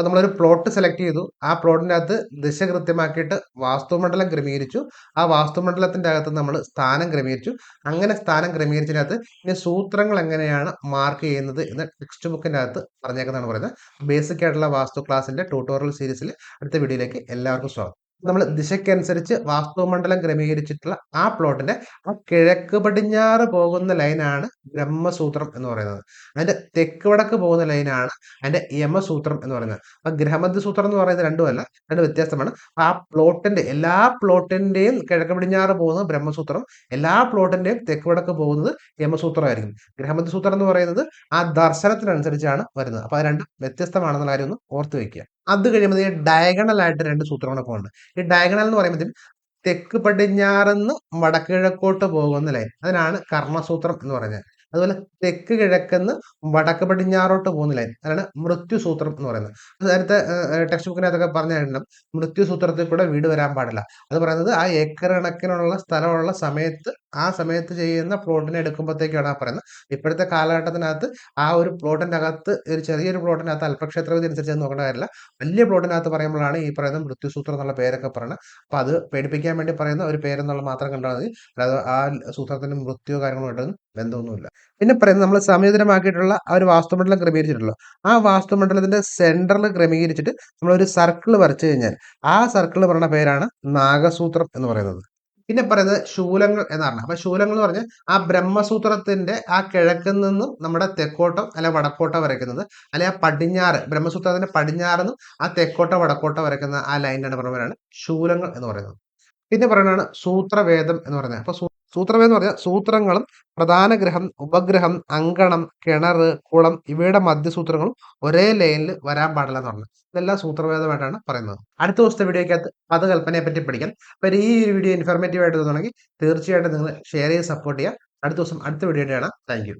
അപ്പോൾ നമ്മളൊരു plot select ചെയ്തു. ആ പ്ലോട്ടിന്റെ അകത്ത് ദിശ കൃത്യമാക്കിയിട്ട് വാസ്തുമണ്ഡലം ക്രമീകരിച്ചു. ആ വാസ്തുമണ്ഡലത്തിന്റെ അകത്ത് നമ്മൾ സ്ഥാനം ക്രമീകരിച്ചു. അങ്ങനെ സ്ഥാനം ക്രമീകരിച്ചതിനകത്ത് ഇനി സൂത്രങ്ങൾ എങ്ങനെയാണ് മാർക്ക് ചെയ്യുന്നത് എന്ന് ടെക്സ്റ്റ് ബുക്കിന്റെ അകത്ത് പറഞ്ഞേക്കുന്നതാണ് പറയുന്നത്. ബേസിക് ആയിട്ടുള്ള വാസ്തു ക്ലാസ്സിന്റെ ട്യൂട്ടോറിയൽ സീരീസിൽ അടുത്ത വീഡിയോയിലേക്ക് എല്ലാവർക്കും സ്വാഗതം. നമ്മൾ ദിശയ്ക്കനുസരിച്ച് വാസ്തുമണ്ഡലം ക്രമീകരിച്ചിട്ടുള്ള ആ പ്ലോട്ടിന്റെ ആ കിഴക്ക് പടിഞ്ഞാറ് പോകുന്ന ലൈനാണ് ബ്രഹ്മസൂത്രം എന്ന് പറയുന്നത്. അതിന്റെ തെക്ക് വടക്ക് പോകുന്ന ലൈനാണ് അതിന്റെ യമസൂത്രം എന്ന് പറയുന്നത്. അപ്പൊ ഗ്രഹമധ്യ സൂത്രം എന്ന് പറയുന്നത് രണ്ടുമല്ല രണ്ട് വ്യത്യാസമാണ്. ആ പ്ലോട്ടിന്റെ എല്ലാ പ്ലോട്ടിന്റെയും കിഴക്ക് പടിഞ്ഞാറ് പോകുന്നത് ബ്രഹ്മസൂത്രം എല്ലാ പ്ലോട്ടിന്റെയും തെക്ക് വടക്ക് പോകുന്നത് യമസൂത്രമായിരിക്കും. ഗ്രഹമധ്യ സൂത്രം എന്ന് പറയുന്നത് ആ ദർശനത്തിനനുസരിച്ചാണ് വരുന്നത്. അപ്പൊ അത് രണ്ടും വ്യത്യസ്തമാണെന്നുള്ള കാര്യം ഒന്ന് ഓർത്ത് വെക്കുക. അത് കഴിയുമ്പോൾ ഡയഗണൽ ആയിട്ട് രണ്ട് സൂത്രങ്ങളൊക്കെ ഉണ്ട് ഈ ഡയഗണൽ എന്ന് പറയുമ്പോൾ തെക്ക് പടിഞ്ഞാറെന്ന് വടക്കിഴക്കോട്ട് പോകുന്ന ലൈൻ അതിനാണ് കർമ്മസൂത്രം എന്ന് പറയുന്നത് അതുപോലെ തെക്ക് കിഴക്കെന്ന് വടക്ക് പടിഞ്ഞാറോട്ട് പോകുന്ന ലൈൻ അതാണ് മൃത്യുസൂത്രം എന്ന് പറയുന്നത്. നേരത്തെ ടെക്സ്റ്റ് ബുക്കിനകത്തൊക്കെ പറഞ്ഞിട്ടുണ്ട്. മൃത്യുസൂത്രത്തിൽ കൂടെ വീട് വരാൻ പാടില്ല. അത് പറയുന്നത് ആ ഏക്കർ കണക്കിനുള്ള സ്ഥലമുള്ള സമയത്ത് ആ സമയത്ത് ചെയ്യുന്ന പ്ലോട്ടിനെ എടുക്കുമ്പോഴത്തേക്കാണ് ആ പറയുന്നത്. ഇപ്പോഴത്തെ കാലഘട്ടത്തിനകത്ത് ആ ഒരു പ്ലോട്ടിന്റെ അകത്ത് ഒരു ചെറിയൊരു പ്ലോട്ടിനകത്ത് അല്പക്ഷേത്രവിധി അനുസരിച്ച് നോക്കേണ്ട കാര്യമില്ല. വലിയ പ്ലോട്ടിനകത്ത് പറയുമ്പോഴാണ് ഈ പറയുന്ന മൃത്യുസൂത്രം എന്നുള്ള പേരൊക്കെ പറയുന്നത്. അപ്പം അത് പേടിപ്പിക്കാൻ വേണ്ടി പറയുന്ന ഒരു പേരെന്നുള്ള മാത്രം കണ്ടാൽ മതി. അല്ലാതെ ആ സൂത്രത്തിന് മൃത്യു കാര്യങ്ങളുമായിട്ടൊന്നും ബന്ധമൊന്നുമില്ല. പിന്നെ പറയുന്നത് നമ്മൾ സംയോജനമാക്കിയിട്ടുള്ള ആ ഒരു വാസ്തുമണ്ഡലം ക്രമീകരിച്ചിട്ടുള്ളൂ ആ വാസ്തുമണ്ഡലത്തിന്റെ സെന്ററിൽ ക്രമീകരിച്ചിട്ട് നമ്മൾ ഒരു സർക്കിൾ വരച്ചു കഴിഞ്ഞാൽ ആ സർക്കിൾ പറയുന്ന പേരാണ് നാഗസൂത്രം എന്ന് പറയുന്നത്. പിന്നെ പറയുന്നത് ശൂലങ്ങൾ എന്നാണ് അപ്പൊ ശൂലങ്ങൾ എന്ന് പറഞ്ഞാൽ ആ ബ്രഹ്മസൂത്രത്തിന്റെ ആ കിഴക്കിൽ നിന്നും നമ്മുടെ തെക്കോട്ടം അല്ലെ വടക്കോട്ട വരയ്ക്കുന്നത് അല്ലെ ആ പടിഞ്ഞാറ് ബ്രഹ്മസൂത്രത്തിന്റെ പടിഞ്ഞാറെന്നും ആ തെക്കോട്ട വടക്കോട്ട വരയ്ക്കുന്ന ആ ലൈനാണ് പറയുന്നവരാണ് ശൂലങ്ങൾ എന്ന് പറയുന്നത്. പിന്നെ പറയുന്നതാണ് സൂത്രവേദം എന്ന് പറയുന്നത്. അപ്പൊ സൂത്രവേദം എന്ന് പറഞ്ഞാൽ സൂത്രങ്ങളും പ്രധാന ഗ്രഹം ഉപഗ്രഹം അങ്കണം കിണർ കുളം ഇവയുടെ മധ്യസൂത്രങ്ങളും ഒരേ ലൈനിൽ വരാൻ പാടില്ല എന്ന് പറഞ്ഞത് ഇതെല്ലാം സൂത്രവേദമായിട്ടാണ് പറയുന്നത്. അടുത്ത ദിവസത്തെ വീഡിയോക്കകത്ത് പദകൽപ്പനയെ പറ്റി പഠിക്കാം. അപ്പം ഈ ഒരു വീഡിയോ ഇൻഫോർമേറ്റീവ് ആയിട്ട് തോന്നുകയാണെങ്കിൽ തീർച്ചയായിട്ടും നിങ്ങൾ ഷെയർ ചെയ്ത് സപ്പോർട്ട് ചെയ്യുക അടുത്ത ദിവസം അടുത്ത വീഡിയോ കാണാം താങ്ക്